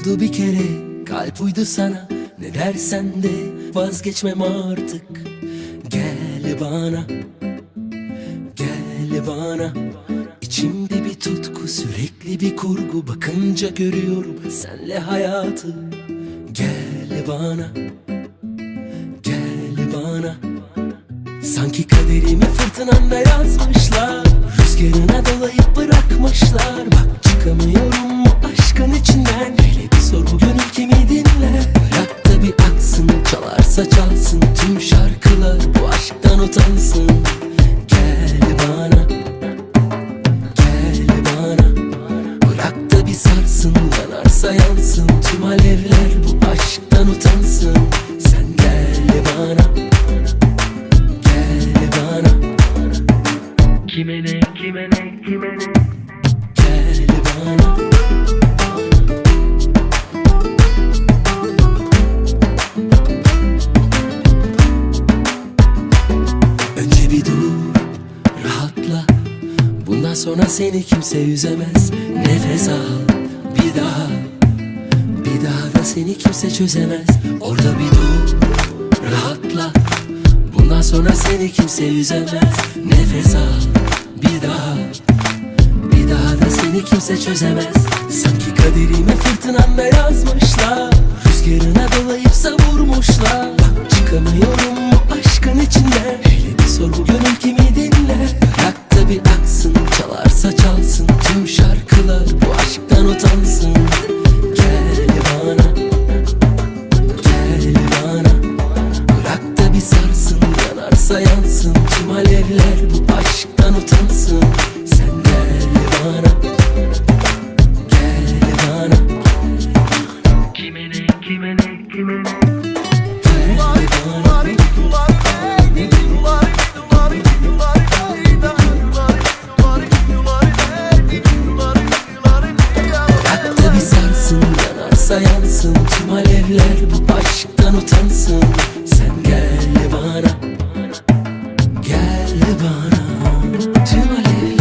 Oldu bir kere kalp uydu sana. Ne dersen de vazgeçmem artık. Gel bana Gel bana. İçimde bir tutku sürekli bir kurgu. Bakınca görüyorum senle hayatı. Gel bana Gel bana. Sanki kaderimi fırtınanda yazmışlar. Rüzgarına dolayıp bırakmışlar sarsın yanarsa yansın. Tüm alevler bu aşktan utansın. Sen gel bana Gel bana. Kime ne kime ne kime ne? Gel bana. Önce bir dur Rahatla. Bundan sonra seni kimse üzemez. Nefes al Bir daha Bir daha da seni kimse çözemez. Orada bir dur Rahatla. Bundan sonra seni kimse üzemez. Nefes al Bir daha bir daha da seni kimse çözemez. Sanki kaderime fırtınanda yazmışlar. Rüzgarına dolayıp savurmuşlar. Bak çıkamıyorum bu aşkın içinden Hele bir sor bu gönül kimi utansın. Gel bana Gel bana. Bırak da bir sarsın yanarsa yansın. Tüm alevler bu aşktan utansın yansın Tüm alevler bu aşktan utansın. Sen gel bana. Gel bana. Tüm alevler